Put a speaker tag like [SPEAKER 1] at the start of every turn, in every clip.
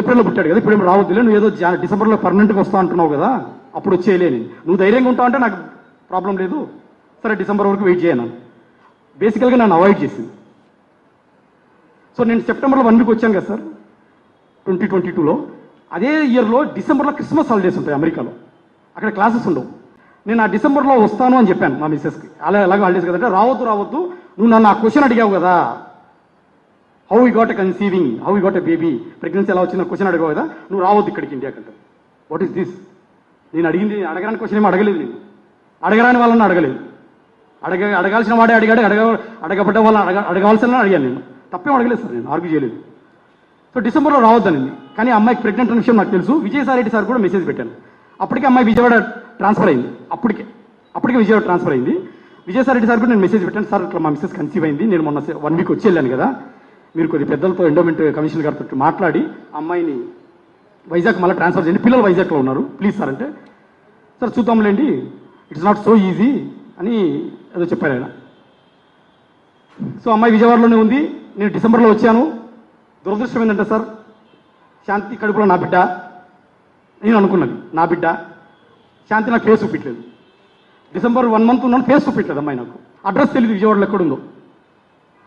[SPEAKER 1] ఏప్రిల్లో పుట్టాడు కదా ఇప్పుడు ఏమి రావద్దులే నువ్వు ఏదో డిసెంబర్లో పర్మనెంట్గా వస్తా అంటున్నావు కదా అప్పుడు వచ్చేయలేని నువ్వు ధైర్యంగా ఉంటావు అంటే నాకు ప్రాబ్లం లేదు. సరే డిసెంబర్ వరకు వెయిట్ చేయను బేసికల్గా నన్ను అవాయిడ్ చేసింది. సో నేను సెప్టెంబర్లో వన్ వీక్ వచ్చాను కదా సార్ ట్వంటీ ట్వంటీ టూలో. అదే ఇయర్లో డిసెంబర్లో క్రిస్మస్ హాలిడేస్ ఉంటాయి అమెరికాలో. అక్కడ క్లాసెస్ ఉండవు. నేను ఆ డిసెంబర్లో వస్తాను అని చెప్పాను మా మిస్సెస్కి. అలా ఎలాగో హాలిడేస్ కదంటే రావద్దు రావద్దు నువ్వు నన్ను ఆ క్వశ్చన్ అడిగావు కదా how he got conceiving how he got a baby pregnancy ఎలా వచ్చిన క్వశ్చన్ అడగవు కదా? నువ్వు రావద్దు ఇక్కడికి ఇండియా కంటే. వాట్ ఈస్ దిస్ నేను అడిగింది అడగడానికి క్వశ్చన్ ఏమో అడగలేదు నేను. అడగరాని వాళ్ళని అడగలేదు. అడగ అడగాల్సిన వాడే అడిగాడు అడగ అడగబడ్డ వాళ్ళని అడగ అడగాల్సిన అడిగాను నేను. తప్పేం అడగలేదు సార్ నేను ఆర్గ్యూ చేయలేదు. సో డిసెంబర్లో రావద్దనింది కానీ అమ్మాయికి ప్రెగ్నెంట్ అనే విషయం నాకు తెలుసు. విజయసాయి రెడ్డి సార్ కూడా మెసేజ్ పెట్టాను. అప్పటికే అమ్మాయి విజయవాడ ట్రాన్స్ఫర్ అయింది. అప్పటికే అప్పటికే విజయవాడ ట్రాన్స్ఫర్ అయింది. విజయసాయి రెడ్డి సార్ కూడా నేను మెసేజ్ పెట్టాను. సార్ ఇట్లా మా మిస్సెస్ కన్సీవ్ అయింది. నేను మొన్న వన్ వీక్ వచ్చి వెళ్ళాను కదా. మీరు కొద్ది పెద్దలతో ఎండోమెంట్ కమిషన్ గారితో మాట్లాడి అమ్మాయిని వైజాగ్ మళ్ళీ ట్రాన్స్ఫర్ చేయండి. పిల్లలు వైజాగ్లో ఉన్నారు. ప్లీజ్ సార్ అంటే సార్ చూద్దాంలేండి. ఇట్స్ నాట్ సో ఈజీ అని ఏదో చెప్పారు ఆయన. సో అమ్మాయి విజయవాడలోనే ఉంది. నేను డిసెంబర్లో వచ్చాను. దురదృష్టం ఏంటంటే సార్ శాంతి కడుపులో నా బిడ్డ. నేను అనుకున్నది నా బిడ్డ. శాంతి నాకు ఫేస్ చూపించలేదు. డిసెంబర్ వన్ మంత్ ఉన్నాను ఫేస్ చూపించలేదు అమ్మాయి నాకు. అడ్రస్ తెలియదు విజయవాడలో ఎక్కడుందో.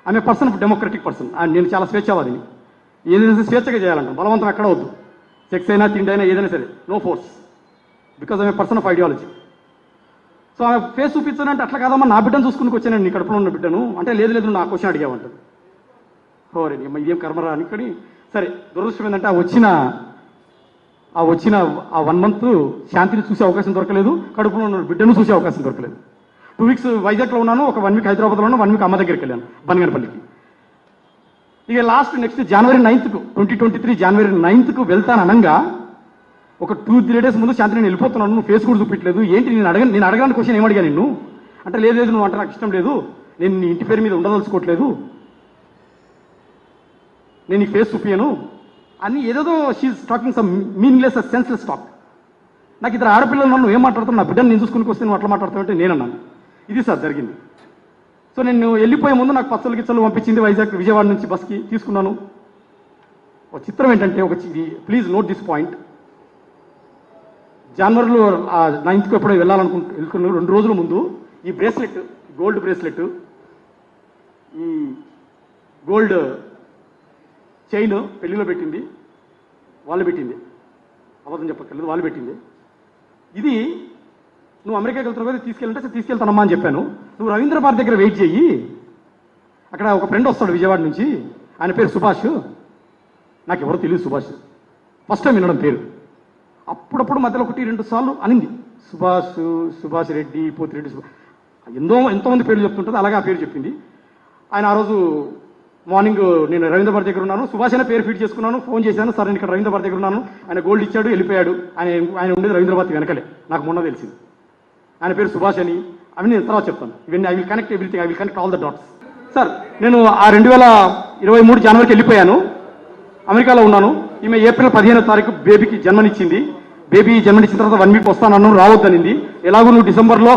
[SPEAKER 1] ఆమె పర్సన్ డెమోక్రటిక్ పర్సన్ నేను చాలా స్వేచ్ఛవాదిని. ఏదైనా స్వేచ్ఛగా చేయాలంట బలవంతం ఎక్కడ వద్దు. సెక్స్ అయినా తిండి అయినా ఏదైనా సరే నో ఫోర్స్ బికాజ్ ఆమె పర్సన్ ఆఫ్ ఐడియాలజీ సో ఆమె ఫేస్ చూపించానంటే అట్లా కాదమ్మా నా బిడ్డను చూసుకుని వచ్చానండి నీ కడుపులో ఉన్న బిడ్డను. అంటే లేదు లేదు నా క్వశ్చన్ అడిగావంటది ఓరే అమ్మ ఇదేం కర్మరా అనుకొని సరే దురదృష్టం ఏంటంటే ఆ వచ్చిన ఆ వచ్చిన ఆ వన్ మంత్ శాంతిని చూసే అవకాశం దొరకలేదు కడుపులో ఉన్న బిడ్డను చూసే అవకాశం దొరకలేదు. టూ వీక్స్ వైజాగ్లో ఉన్నాను ఒక వన్ వీక్ హైదరాబాద్లో ఉన్నాను వన్ వీక్ అమ్మ దగ్గరికి వెళ్ళాను బనగనపల్లికి. ఇక లాస్ట్ నెక్స్ట్ జనవరి నైన్త్కు ట్వంటీ ట్వంటీ త్రీ జనవరి నైన్త్కు వెళ్తాను అనగా ఒక టూ త్రీ డేస్ ముందు శాంతి నేను వెళ్ళిపోతున్నాను నువ్వు ఫేస్ కూడా చూపించలేదు ఏంటి నేను అడగ నేను అడగడానికి క్వశ్చన్ ఏమడిగా నిన్ను? అంటే లేదు లేదు నువ్వు అంటే నాకు ఇష్టం లేదు నేను నీ ఇంటి పేరు మీద ఉండదలుచుకోవట్లేదు నేను నీ ఫేస్ చూపించను అని ఏదేదో she talking some meaningless senseless talk నాకు ఇద్దరు ఆడపిల్లలు నన్ను ఏం మాట్లాడుతున్నాను నా బిడ్డను నేను చూసుకుని వస్తే నువ్వు అట్లా మాట్లాడుతావంటే నేను అన్నాను ఇది సార్ జరిగింది. సో నేను వెళ్ళిపోయే ముందు నాకు పచ్చలు గిచ్చలు పంపించింది వైజాగ్ విజయవాడ నుంచి బస్కి తీసుకున్నాను. ఒక చిత్రం ఏంటంటే ఒక ప్లీజ్ నోట్ దిస్ పాయింట్. జనవరిలో నైన్త్కి ఎప్పుడో వెళ్ళాలనుకుంటు వెళ్తున్నాను రెండు రోజుల ముందు ఈ బ్రేస్లెట్ గోల్డ్ బ్రేస్లెట్ ఈ గోల్డ్ చైన్ పెళ్ళిలో పెట్టింది వాళ్ళు పెట్టింది. అబద్ధం చెప్పక్కర్లేదు వాళ్ళు పెట్టింది. ఇది నువ్వు అమెరికాకి వెళ్తున్నావు కదా తీసుకెళ్ళంటే తీసుకెళ్తానమ్మా అని చెప్పాను. నువ్వు రవీంద్ర భారతి దగ్గర వెయిట్ చెయ్యి. అక్కడ ఒక ఫ్రెండ్ వస్తాడు విజయవాడ నుంచి. ఆయన పేరు సుభాష్. నాకు ఎవరో తెలియదు సుభాష్. ఫస్ట్ టైం వినడం పేరు. అప్పుడప్పుడు మధ్యలో ఒకటి రెండు సార్లు అనింది. సుభాష్ సుభాష్ రెడ్డి పోతిరెడ్డి సుభాష్ ఎంతో ఎంతోమంది పేర్లు చెప్తుంటుంది. అలాగే ఆ పేరు చెప్పింది. ఆయన ఆ రోజు మార్నింగ్ నేను రవీంద్ర భారతి దగ్గర ఉన్నాను. సుభాష్ అయినా పేరు ఫీడ్ చేసుకున్నాను. ఫోన్ చేశాను. సార్ నేను ఇక్కడ రవీంద్ర భారతి దగ్గర ఉన్నాను. ఆయన గోల్డ్ ఇచ్చాడు వెళ్ళిపోయాడు. ఆయన ఆయన ఉండేది రవీంద్ర భారతి వెనకలే. నాకు మొన్న తెలిసింది. ఆయన పేరు సుభాష్ అని. అవి నేను తర్వాత చెప్తాను. ఇవన్నీ I will connect everything I will connect all the dots sir నేను ఆ రెండు వేల ఇరవై మూడు జనవరికి వెళ్ళిపోయాను. అమెరికాలో ఉన్నాను. ఈమె ఏప్రిల్ పదిహేనో తారీఖు బేబీకి జన్మనిచ్చింది. బేబీ జన్మనిచ్చిన తర్వాత వన్ వీక్ వస్తానన్నాను రావద్దనింది. ఎలాగో నువ్వు డిసెంబర్లో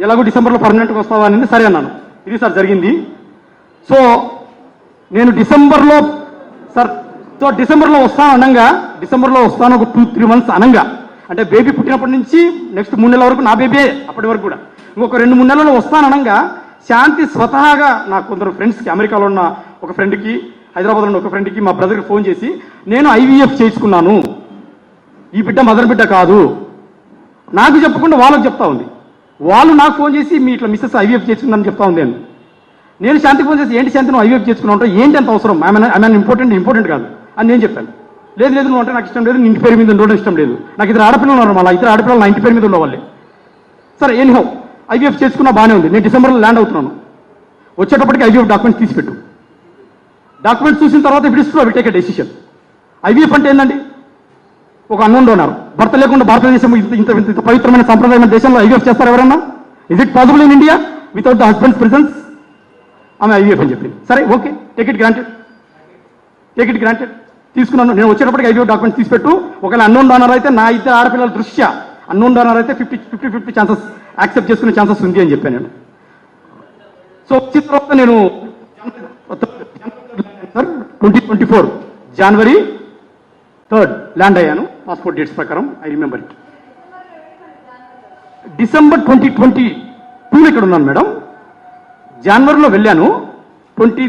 [SPEAKER 1] ఎలాగో డిసెంబర్లో పర్మనెంట్గా వస్తావా అనింది సరే అన్నాను. ఇది సార్ జరిగింది. సో నేను డిసెంబర్లో సార్ సో డిసెంబర్లో వస్తాను అనగా డిసెంబర్లో వస్తాను ఒక టూ త్రీ మంత్స్ అనగా. అంటే బేబీ పుట్టినప్పటి నుంచి నెక్స్ట్ మూడు నెలల వరకు నా బేబీ అప్పటి వరకు కూడా. ఇంకొక రెండు మూడు నెలలు వస్తాను అనగా శాంతి స్వతహాగా నా కొందరు ఫ్రెండ్స్కి అమెరికాలో ఉన్న ఒక ఫ్రెండ్కి హైదరాబాద్లో ఉన్న ఒక ఫ్రెండ్కి మా బ్రదర్కి ఫోన్ చేసి నేను ఐవీఎఫ్ చేయించుకున్నాను. ఈ బిడ్డ మదర్ బిడ్డ కాదు. నాకు చెప్పకుండా వాళ్ళకి చెప్తా ఉంది. వాళ్ళు నాకు ఫోన్ చేసి మీ ఇట్లా మిస్సెస్ ఐవీఎఫ్ చేసుకుందని చెప్తా ఉంది నేను నేను శాంతి ఫోన్ చేసి ఏంటి శాంతి నువ్వు ఐవీఎఫ్ చేసుకున్నావు ఏంటి అంత అవసరం? ఐ ఇంపార్టెంట్ ఇంపార్టెంట్ కాదు అని నేను చెప్పాను. లేదు లేదు నువ్వు అంటే నాకు ఇష్టం లేదు నీ ఇంటి పేరు మీద ఉండడం ఇష్టం లేదు. నాకు ఇద్దరు ఆడపిల్లలు ఉన్నారు మళ్ళీ ఇద్దరు ఆడపిల్లలు నా ఇంటి పేరు మీద ఉండవాళ్ళే. సరే ఎనీహో ఐవీఎఫ్ చేసుకున్నా బాగానే ఉంది. నేను డిసెంబర్లో ల్యాండ్ అవుతున్నాను. వచ్చేటప్పటికి ఐవీఎఫ్ డాక్యుమెంట్స్ తీసిపెట్టు. డాక్యుమెంట్స్ చూసిన తర్వాత ఇప్పుడు ఇస్తున్నా అవి టేక్ డెసిషన్ ఐవీఎఫ్ అంటే ఏంటండి ఒక అన్నం డోనర్ భర్త లేకుండా భారతదేశం ఇంత ఇంత ఇంత పవిత్రమైన సంప్రదాయమైన దేశంలో ఐవీఎఫ్ చేస్తారు ఎవరన్నా? Is it possible in India without the husband's presence ఆమె ఐవీఎఫ్ అని చెప్పింది. సరే okay take it granted take it granted తీసుకున్నాను. నేను వచ్చేటప్పటికి ఐదు డాక్యుమెంట్స్ తీసిపెట్టు. ఒకవేళ అన్నోన్ డోనర్ అయితే నా ఇద్దరు ఆడపిల్లల దృష్ట్యా అన్నోన్ డోనర్ అయితే fifty fifty fifty chances accept చేసుకునే ఛాన్సెస్ ఉంది అని చెప్పాను నేను. సో వచ్చిన తర్వాత నేను twenty twenty four January third land అయ్యాను. పాస్పోర్ట్ డేట్స్ ప్రకారం I remember it December twenty twenty టూలో ఇక్కడ ఉన్నాను మేడం. జనవరిలో వెళ్ళాను. ట్వంటీ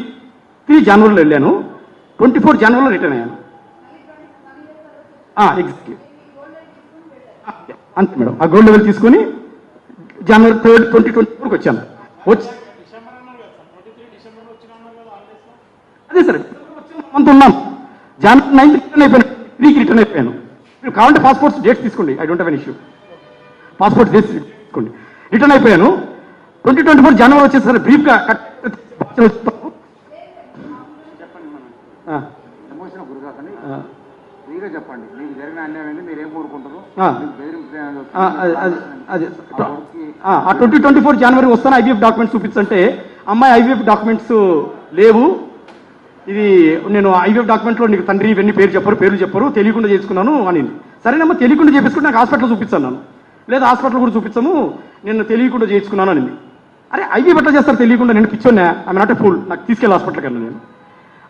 [SPEAKER 1] త్రీ జనవరిలో వెళ్ళాను. ట్వంటీ ఫోర్ జనవరిలో రిటర్న్ అయ్యాను. ఎగ్జాక్ట్లీ అంతే మేడం. ఆ గోల్డ్ లెవెల్ తీసుకొని జనవరి థర్డ్ ట్వంటీ ట్వంటీ ఫోర్కి వచ్చాను. వచ్చి అదే సార్ మంత్ ఉన్నాను జనవరి నైన్త్ రిటర్న్ అయిపోయాను. త్రీకి రిటర్న్ అయిపోయాను. మీరు కావాలంటే పాస్పోర్ట్స్ డేట్స్ తీసుకోండి. I don't have an issue passport dates తీసుకోండి. రిటర్న్ అయిపోయాను. ట్వంటీ ట్వంటీ ఫోర్ జనవరి వచ్చేసరి బ్రీఫ్గా
[SPEAKER 2] చెప్పండి. మీకు జరిగిన మీరు ఏం కోరుకుంటారు?
[SPEAKER 1] అదే ట్వంటీ ట్వంటీ ఫోర్ జనవరి వస్తాను. ఐవీఎఫ్ డాక్యుమెంట్స్ చూపించంటే అమ్మాయి ఐవీఎఫ్ డాక్యుమెంట్స్ లేవు. ఇది నేను ఐవీఎఫ్ డాక్యుమెంట్లో నీకు తండ్రి ఇవన్నీ పేరు చెప్పరు పేర్లు చెప్పరు. తెలియకుండా చేసుకున్నాను అని సరేనమ్మా తెలియకుండా చేపించుకుంటే నాకు హాస్పిటల్ చూపించాను నేను లేదా హాస్పిటల్ కూడా చూపించాము నేను తెలియకుండా చేయించుకున్నాను అని అరే ఐవీఎఫ్ ఎట్లా చేస్తారు తెలియకుండా? నేను పిచ్చోన్నా ఐ నాట్ ఎ ఫుల్ నాకు తీసుకెళ్ళి హాస్పిటల్కి వెళ్ళను నేను.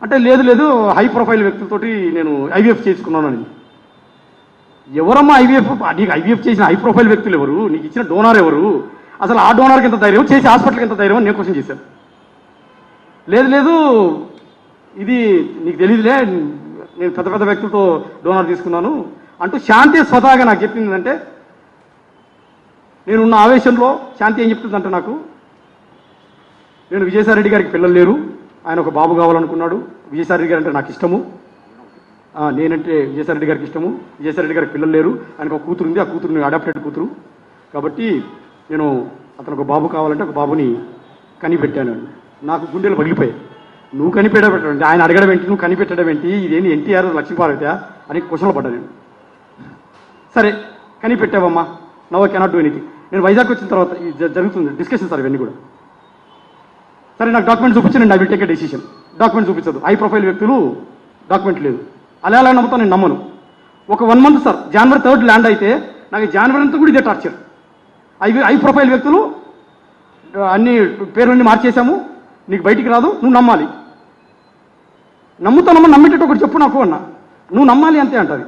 [SPEAKER 1] అంటే లేదు లేదు హై ప్రొఫైల్ వ్యక్తులతోటి నేను ఐవీఎఫ్ చేసుకున్నానని. ఎవరమ్మా ఐవీఎఫ్ నీకు ఐవీఎఫ్ చేసిన హై ప్రొఫైల్ వ్యక్తులు ఎవరు? నీకు ఇచ్చిన డోనార్ ఎవరు? అసలు ఆ డోనార్కి ఎంత ధైర్యం చేసి హాస్పిటల్కి ఎంత ధైర్యం అని నేను క్వశ్చన్ చేశాను. లేదు లేదు ఇది నీకు తెలియదులే నేను పెద్ద పెద్ద వ్యక్తులతో డోనార్ తీసుకున్నాను అంటూ శాంతి స్వతహాగా నాకు చెప్పింది ఏంటంటే నేనున్న ఆవేశంలో శాంతి ఏం చెప్తుందంటే నాకు నేను విజయసాయిరెడ్డి గారికి పిల్లలు లేరు. ఆయన ఒక బాబు కావాలనుకున్నాడు. విజయసాయిరెడ్డి గారు అంటే నాకు ఇష్టము. నేనంటే విజయసాయిరెడ్డి గారికి ఇష్టము. విజయసాయిరెడ్డి గారికి పిల్లలు లేరు. ఆయనకు ఒక కూతురు ఉంది. ఆ కూతురు అడాప్టెడ్ కూతురు. కాబట్టి నేను అతను ఒక బాబు కావాలంటే ఒక బాబుని కనిపెట్టాను నాకు గుండెలు పగిలిపోయాయి. నువ్వు కనిపెట్టడం ఏంటి? ఆయన అడగడం ఏంటి? నువ్వు కనిపెట్టడం ఏంటి? ఇదేంటి ఎన్టీఆర్ లక్ష్మీపార్వతి అని క్వశ్చన్లో పడ్డా నేను. సరే కనిపెట్టావమ్మా. నవ్ కెనాట్ డూ ఎనీథింగ్ నేను వైజాగ్ వచ్చిన తర్వాత జ- జరుగుతుంది. డిస్కషన్ సార్ ఇవన్నీ కూడా. సరే నాకు డాక్యుమెంట్ చూపించండి నా విల్ టేక్ డెసిషన్ డాక్యుమెంట్ చూపించదు హై ప్రొఫైల్ వ్యక్తులు డాక్యుమెంట్ లేదు. అలా ఎలా నమ్ముతాను నేను నమ్మను. ఒక one month sir January third land అయితే నాకు జనవరి అంతా కూడా ఇదే టార్చర్ హై హై ప్రొఫైల్ వ్యక్తులు అన్ని పేర్లన్నీ మార్చేశాము. నీకు బయటికి రాదు నువ్వు నమ్మాలి. నమ్ముతానమ్మా నమ్మేటట్టు ఒకటి చెప్పు నాకు అన్న. నువ్వు నమ్మాలి అంతే అంటది.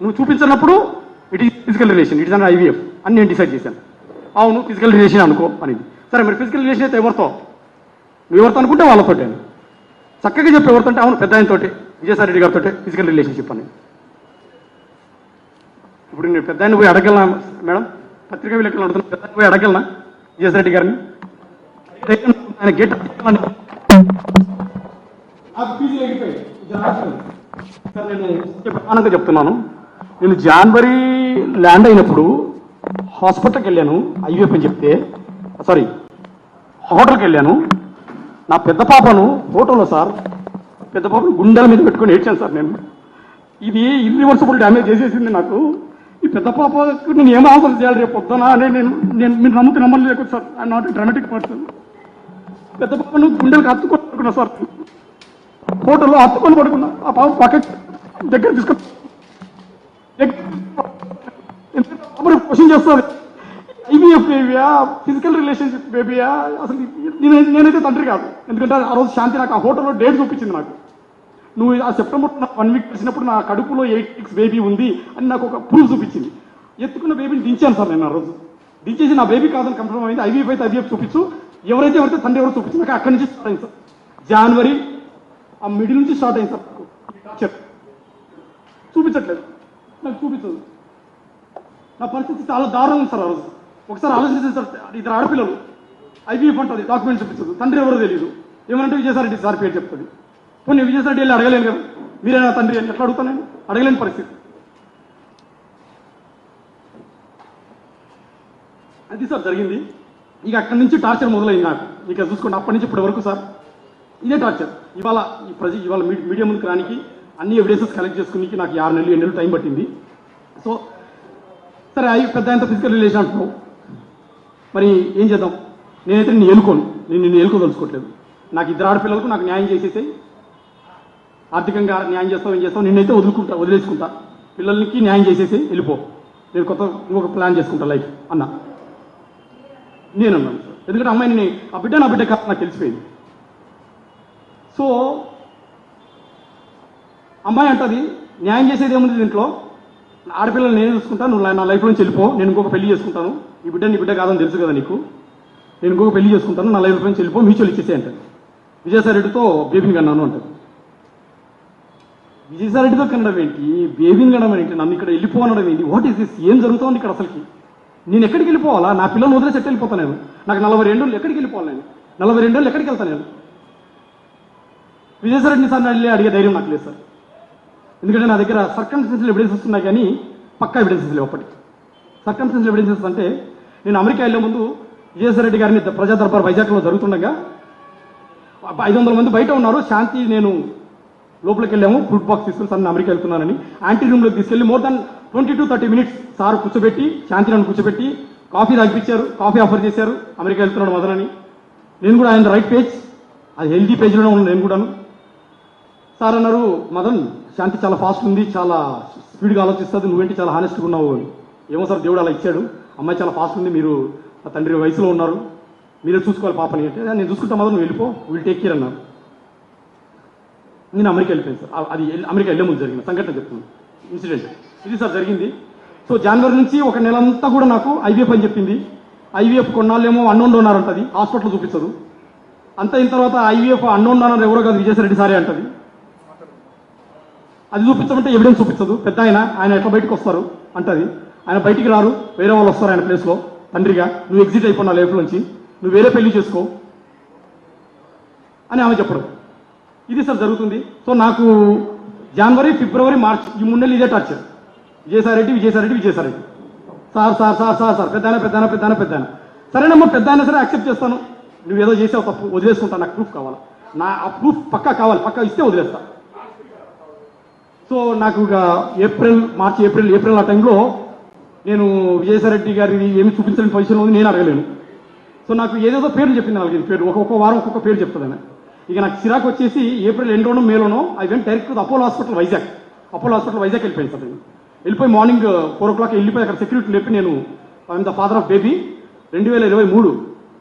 [SPEAKER 1] నువ్వు చూపించినప్పుడు it is physical relation it is an IVF అని నేను డిసైడ్ చేశాను. అవును ఫిజికల్ రిలేషన్ అనుకో అనేది. సరే మరి ఫిజికల్ రిలేషన్ అయితే ఎవరితో? ఎవరితో అనుకుంటే వాళ్ళతోటే చక్కగా చెప్పి ఎవరితో అంటే అవును పెద్ద ఆయనతోటి విజయసాయి రెడ్డి గారితో ఫిజికల్ రిలేషన్షిప్ అని. ఇప్పుడు నేను పెద్ద ఆయన పోయి అడగలనా మేడం? పత్రికా విలేకరులు అడుగుతున్నా పెద్ద పోయి అడగలనా విజయసాయి రెడ్డి గారిని? ఆయన గేట్ నేను ప్రమాణంగా చెప్తున్నాను. నేను జనవరి ల్యాండ్ అయినప్పుడు హాస్పిటల్కి వెళ్ళాను ఐవీఎఫ్ అని చెప్తే సారీ హోటల్కి వెళ్ళాను. నా పెద్ద పాపను ఫోటోలో సార్ పెద్ద పాపను గుండెల మీద పెట్టుకొని ఏడ్చాను సార్ నేను. ఇది ఇర్రివర్సిబుల్ డ్యామేజ్ చేసేసింది నాకు. ఈ పెద్ద పాపకు నేను ఏం ఆన్సర్ చేయాలి రేపు పొద్దున అని నేను నేను మీరు నమ్ముతూ నమ్మలేదు sir I not dramatic person పెద్ద పాపను గుండెలకు హత్తుకొని పడుకున్నా సార్. ఫోటోలో హత్తుకొని పడుకున్నా. ఆ పాప పక్క దగ్గర తీసుకొని క్వశ్చన్ చేస్తారు ఐవీఎఫ్ ఫిజికల్ రిలేషన్షిప్ బేబీయా అసలు నేను నేనైతే తండ్రి కాదు. ఎందుకంటే ఆ రోజు శాంతి నాకు ఆ హోటల్లో డేట్ చూపించింది నాకు. నువ్వు ఆ సెప్టెంబర్ వన్ వీక్ వచ్చినప్పుడు నా కడుపులో ఎయిట్ వీక్స్ బేబీ ఉంది అని నాకు ఒక ప్రూఫ్ చూపించింది. ఎత్తుకున్న బేబీని దించాను సార్ నేను ఆ రోజు. దించేసి నా బేబీ కాదని కన్ఫర్మ్ అయింది. ఐవీఎఫ్ అయితే ఐవీఎఫ్ చూపించు. ఎవరైతే ఎవరైతే తండ్రి ఎవరు చూపించు నాకు అక్కడి నుంచి స్టార్ట్ అయింది సార్. జనవరి ఆ మిడిల్ నుంచి స్టార్ట్ అయింది సార్ చూపించట్లేదు. నాకు చూపించదు. నా పరిస్థితి చాలా దారుణం సార్ ఆ రోజు. ఒకసారి ఆలోచించారు సార్ ఇద్దరు ఆడపిల్లలు ఐపీఎఫ్ అంటుంది డాక్యుమెంట్ చూపించదు తండ్రి ఎవరో తెలియదు ఏమంటే విజయసాయి సార్ పేరు చెప్తుంది. పోనీ విజయసాయి వెళ్ళి అడగలేను కదా. మీరైనా తండ్రి అని ఎట్లా అడుగుతాను నేను? అడగలేని పరిస్థితి. అది సార్ జరిగింది. ఇక అక్కడి నుంచి టార్చర్ మొదలైంది నాకు. ఇక చూసుకోండి అప్పటి నుంచి ఇప్పటి వరకు సార్ ఇదే టార్చర్. ఇవాళ ఈ ప్రజ ఇవాళ మీడియా ముందుకు రానికి అన్ని ఎవిడెన్సెస్ కలెక్ట్ చేసుకుని నాకు ఆరు నెలలు ఏడు నెలలు టైం పట్టింది. సో సరే అవి పెద్ద ఎంత ఫిజికల్ రిలేషన్ అంటున్నావు. మరి ఏం చేద్దాం? నేనైతే నేను ఎలుకోను నేను నిన్ను ఎలుకోదలుచుకోవట్లేదు నాకు ఇద్దరు ఆడపిల్లలకు నాకు న్యాయం చేసేసాయి ఆర్థికంగా న్యాయం చేస్తావు ఏం చేస్తావు? నిన్నైతే వదులుకుంటా వదిలేసుకుంటా. పిల్లలకి న్యాయం చేసేసి వెళ్ళిపో. నేను కొత్త ఇంకొక ప్లాన్ చేసుకుంటా లైఫ్. అన్న. నేను అన్నాను సార్. ఎందుకంటే అమ్మాయిని ఆ బిడ్డ నా బిడ్డ కాదు నాకు తెలిసిపోయింది. సో అమ్మాయి అంటది న్యాయం చేసేది ఏముంది దీంట్లో? ఆడపిల్లలు నేను చూసుకుంటాను నువ్వు నా లైఫ్ నుంచి వెళ్ళిపో నేను ఇంకొక పెళ్ళి చేసుకుంటాను. ఈ బిడ్డ నీ బిడ్డ కాదని తెలుసు కదా నీకు? నేను ఇంకొక పెళ్ళి చేసుకుంటాను నా లైఫ్ నుంచి వెళ్ళిపో మ్యూచువల్ ఇచ్చేసే అంటారు. విజయసాయి రెడ్డితో బేబీని కన్నాను అంటారు. విజయసాయి రెడ్డితో కనడం ఏంటి బేబీని కనడం ఏంటి? నన్ను ఇక్కడ వెళ్ళిపో అనడం ఏంటి? వాట్ ఈస్ దిస్ ఏం జరుగుతోంది ఇక్కడ అసలుకి? నేను ఎక్కడికి వెళ్ళిపోవాలా? నా పిల్లలు వదిలే చెట్టు వెళ్ళిపోతాను నేను? నాకు నలభై రెండు ఎక్కడికి వెళ్ళిపోవాలి నేను? నలభై రెండు ఎక్కడికి వెళ్తాను నేను? విజయసాయి రెడ్డిని సార్ అడిగే ధైర్యం నాకు లేదు సార్. ఎందుకంటే నా దగ్గర సర్కమ్స్టెన్షియల్ ఎవిడెన్సెస్ ఉన్నాయి కానీ పక్కా ఎవిడెన్సెస్ లేవు అప్పటికి. సర్కమ్స్టెన్షియల్ ఎవిడెన్సెస్ అంటే నేను అమెరికా వెళ్ళే ముందు విజయసాయి రెడ్డి గారిని ప్రజా దర్బార్ వైజాగ్లో జరుగుతుండగా ఐదు వందల మంది బయట ఉన్నారు. శాంతి నేను లోపలికి వెళ్ళాము. ఫుడ్ బాక్స్ తీసుకుని సార్ నేను అమెరికా వెళ్తున్నానని. యాంటీ రూమ్లోకి తీసుకెళ్ళి more than twenty to thirty minutes sir కూర్చోబెట్టి శాంతి నన్ను కూర్చోబెట్టి కాఫీ తాగిపించారు కాఫీ ఆఫర్ చేశారు. అమెరికా వెళ్తున్నాడు మదనని. నేను కూడా ఆయన రైట్ పేజ్ అది హెల్దీ పేజ్లోనే ఉన్నాను నేను కూడాను. సార్ అన్నారు మదన్ శాంతి చాలా ఫాస్ట్ ఉంది చాలా స్పీడ్గా ఆలోచిస్తుంది నువ్వేంటి చాలా హానెస్ట్గా ఉన్నావు అని. ఏమో సార్ దేవుడు అలా ఇచ్చాడు. అమ్మాయి చాలా ఫాస్ట్ ఉంది మీరు తండ్రి వయసులో ఉన్నారు. మీరే చూసుకోవాలి పాపని. అంటే నేను చూసుకుంటా మాత్రం నువ్వు వెళ్ళిపో విల్ టేక్ కేర్ అన్నారు. నేను అమెరికా వెళ్ళిపోయాను సార్. అది అమెరికా వెళ్ళే ముందు జరిగిన సంఘటన చెప్తున్నాను. ఇన్సిడెంట్. ఇది సార్ జరిగింది. సో జనవరి నుంచి ఒక నెల అంతా కూడా నాకు ఐవీఎఫ్ అని చెప్పింది. ఐవీఎఫ్ కొన్నాళ్ళేమో అన్నోన్ డోనార్ అంటది. హాస్పిటల్ చూపించదు. అంత అయిన తర్వాత ఐవీఎఫ్ అన్నోన్ డోనర్ ఎవరో కాదు విజయసాయి సారే అంటది. అది చూపించమంటే ఎవిడెన్స్ చూపించదు. పెద్ద ఆయన ఆయన ఎట్లా బయటకు వస్తారు అంటది. ఆయన బయటికి రారు వేరే వాళ్ళు వస్తారు ఆయన ప్లేస్లో తండ్రిగా నువ్వు ఎగ్జిట్ అయిపోయినా నా లైఫ్ నుంచి నువ్వు వేరే పెళ్ళి చేసుకో అని ఆమె చెప్పడం. ఇది సార్ జరుగుతుంది. సో నాకు జనవరి ఫిబ్రవరి మార్చ్ ఈ మూడు నెలలు ఇదే torture Vijayasai Reddy Vijayasai Reddy Vijayasai Reddy sir sir sir sir sir పెద్దాయన పెద్దాయన పెద్దాయన పెద్దాయన సరేనమ్మా పెద్ద అయినా సరే యాక్సెప్ట్ చేస్తాను. నువ్వు ఏదో చేసావు తప్పు వదిలేసుకుంటా నాకు ప్రూఫ్ కావాలి? నా ఆ ప్రూఫ్ పక్కా కావాలి పక్కా ఇస్తే వదిలేస్తాను సో నాకు ఇక ఏప్రిల్ మార్చి ఏప్రిల్ ఏప్రిల్ ఆ టైంలో నేను విజయసాయిరెడ్డి గారిని ఏమి చూపించలేని పొజిషన్లో ఉంది నేను అడగలేను. సో నాకు ఏదేదో పేర్లు చెప్పింది నాలుగైదు పేరు ఒక్కొక్క వారం ఒక్కొక్క పేరు చెప్తుంది ఇక నాకు చిరాకు వచ్చేసి ఏప్రిల్ ఎండ్లోనో మేలోనో I went direct Apollo hospital Vizag Apollo hospital Vizag వెళ్ళిపోయింది సార్ నేను. వెళ్ళిపోయి మార్నింగ్ ఫోర్ ఓ క్లాక్ వెళ్ళిపోయి అక్కడ సెక్యూరిటీ లేపి నేను I'm the father of baby రెండు వేల ఇరవై మూడు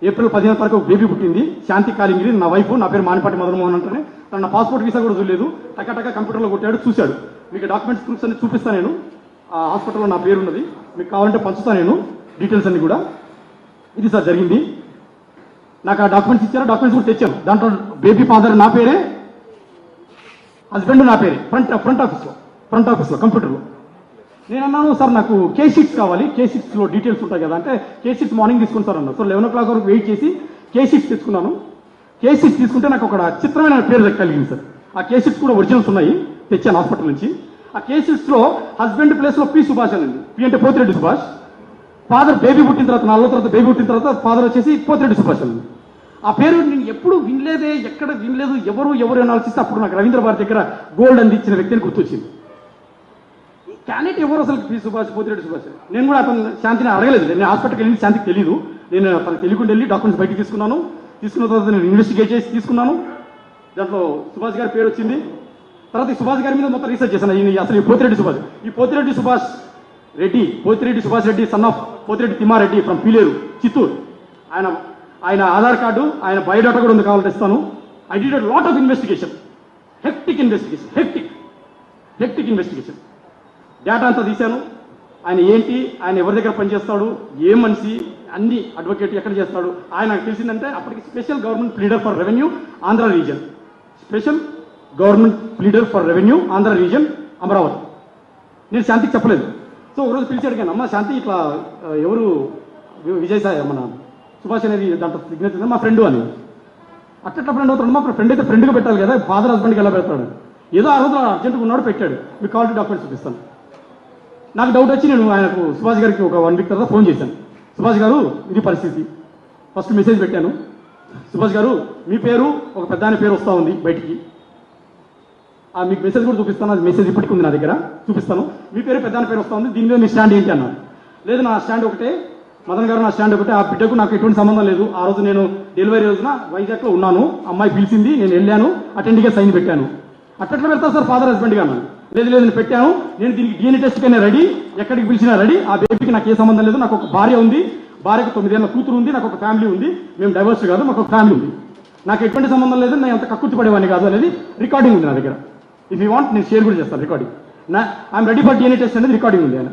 [SPEAKER 1] ఏప్రిల్ పదిహేను తారీఖు బేబీ పుట్టింది. శాంతి కాలింగిరి నా వైఫ్ నా పేరు మానిపాటి మదనమోహన్ అంటేనే. తన నా పాస్పోర్ట్ వీసా కూడా చూడలేదు. టకా కంప్యూటర్లో కొట్టాడు చూశాడు. మీకు డాక్యుమెంట్స్ ప్రూఫ్స్ అన్ని చూపిస్తాను నేను. ఆ హాస్పిటల్లో నా పేరు ఉన్నది మీకు కావాలంటే పంచుతాను నేను. డీటెయిల్స్ అన్ని కూడా. ఇది సార్ జరిగింది. నాకు ఆ డాక్యుమెంట్స్ ఇచ్చారు. డాక్యుమెంట్స్ కూడా తెచ్చాను. దాంట్లో బేబీ ఫాదర్ నా పేరే హస్బెండ్ నా పేరే. ఫ్రంట్ ఫ్రంట్ ఆఫీస్లో. ఫ్రంట్ ఆఫీస్లో కంప్యూటర్లో. నేను అన్నాను సార్ నాకు కే కావాలి. కే డీటెయిల్స్ ఉంటాయి కదా అంటే కే మార్నింగ్ తీసుకుని సార్ అన్నారు. సార్ లెవెన్ ఓ క్లాక్ వరకు వెయిట్ చేసి కే షీట్స్ తీసుకున్నాను. కే తీసుకుంటే నాకు ఒక చిత్రమైన పేరు కలిగింది సార్. ఆ కే కూడా ఒరిజినల్స్ ఉన్నాయి. తెచ్చాను హాస్పిటల్ నుంచి. ఆ కే హస్బెండ్ ప్లేస్లో పి సుభాష్ అండి పి అంటే పోతిరెడ్డి సుభాష్. ఫాదర్ బేబీ పుట్టిన తర్వాత నాలుగో తర్వాత బేబీ పుట్టిన తర్వాత ఫాదర్ వచ్చేసి పోతిరెడ్డి సుభాష్ అండి ఆ పేరు నేను ఎప్పుడు వినలేదే ఎక్కడ వినలేదు ఎవరు ఎవరు అని అప్పుడు నాకు రవీంద్ర భారతి దగ్గర గోల్డ్ అందించిన వ్యక్తిని గుర్తొచ్చింది. క్యాండిడేట్ ఎవరు అసలు పి సుభాష్ పోతిరెడ్డి సుభాష్? నేను కూడా అతను శాంతిని అడగలేదు. నేను హాస్పిటల్కి వెళ్ళి శాంతికి తెలియదు నేను అతను తెలియకుండా వెళ్ళి డాక్యుమెంట్స్ బయటికి తీసుకున్నాను. తీసుకున్న తర్వాత నేను ఇన్వెస్టిగేట్ చేసి తీసుకున్నాను. దాంట్లో సుభాష్ గారి పేరు వచ్చింది. తర్వాత ఈ సుభాష్ గారి మీద మొత్తం రీసెర్చ్ చేశాను. ఈయన అసలు ఈ పోతిరెడ్డి సుభాష్. ఈ Pothireddy Subhash Reddy Pothireddy Subhash Reddy son of Pothireddy Thimmareddy from Piler Chittoor ఆయన ఆయన ఆధార్ కార్డు ఆయన బయోడాటా కూడా ఉంది కావాలంటే ఇస్తాను. I did lot of investigation hectic investigation hectic hectic investigation data అంతా తీశాను. ఆయన ఏంటి? ఆయన ఎవరి దగ్గర పనిచేస్తాడు? ఏ మనిషి? అన్ని అడ్వకేట్ ఎక్కడ చేస్తాడు? ఆయన నాకు తెలిసిందంటే అప్పటికి special government leader for revenue Andhra region special government leader for revenue Andhra region Amaravati నేను శాంతికి చెప్పలేదు. సో ఒకరోజు పిలిచి అడిగాను అమ్మ శాంతి ఇట్లా ఎవరు? విజయసాయి విజయ్ మన సుభాష్ అనేది దాంట్లో సిగ్నేచర్ మా ఫ్రెండ్ అని. అట్లా ఫ్రెండ్ అవుతాడు మా ఫ్రెండ్ అయితే ఫ్రెండ్గా పెట్టాలి కదా. ఫాదర్ హస్బెండ్కి ఎలా పెడతాడు? ఏదో ఆ రోజు అర్జెంట్గా ఉన్నాడు పెట్టాడు. మీకు కావాలంటే డాక్యుమెంట్స్ చూపిస్తాను. నాకు డౌట్ వచ్చి నేను ఆయనకు సుభాష్ గారికి ఒక వన్ వీక్ తర్వాత ఫోన్ చేశాను. సుభాష్ గారు ఇది పరిస్థితి. ఫస్ట్ మెసేజ్ పెట్టాను. సుభాష్ గారు మీ పేరు ఒక పెద్ద పేరు వస్తూ ఉంది బయటికి. ఆ మీకు మెసేజ్ కూడా చూపిస్తాను. అది మెసేజ్ ఇప్పటికి ఉంది నా దగ్గర. చూపిస్తాను. మీ పేరు పెద్ద పేరు వస్తూ ఉంది. దీని మీద మీ స్టాండ్ ఏంటి అన్నాను లేదు నా స్టాండ్ ఒకటే. మదన్ గారు నా స్టాండ్ ఒకటే. ఆ బిడ్డకు నాకు ఎటువంటి సంబంధం లేదు. ఆ రోజు నేను డెలివరీ రోజున వైజాగ్లో ఉన్నాను. అమ్మాయి పిలిచింది నేను వెళ్ళాను. అటెండ్గా సైన్ పెట్టాను. అట్లా పెడతా సార్ ఫాదర్ హస్బెండ్గా అన్నాను లేదు లేదు నేను పెట్టాను. నేను దీనికి డిఎన్ఏ టెస్ట్ కన్నా రెడీ. ఎక్కడికి పిలిచినా రెడీ. ఆ బేబీకి నాకు ఏ సంబంధం లేదు. నాకు ఒక భార్య ఉంది. భార్యకు తొమ్మిదేళ్ళ కూతురు ఉంది. నాకు ఒక ఫ్యామిలీ ఉంది. మేము డైవర్స్ కాదు. మాకు ఒక ఫ్యామిలీ ఉంది. నాకు ఎటువంటి సంబంధం లేదు. నేను అంత కక్కుర్తి పడేవాడిని కాదు అనేది రికార్డింగ్ ఉంది నా దగ్గర. ఇఫ్ యూ వాంట్ నేను షేర్ కూడా చేస్తాను రికార్డింగ్ నా I'm ready for DNA test అనేది రికార్డింగ్ ఉంది ఆయన.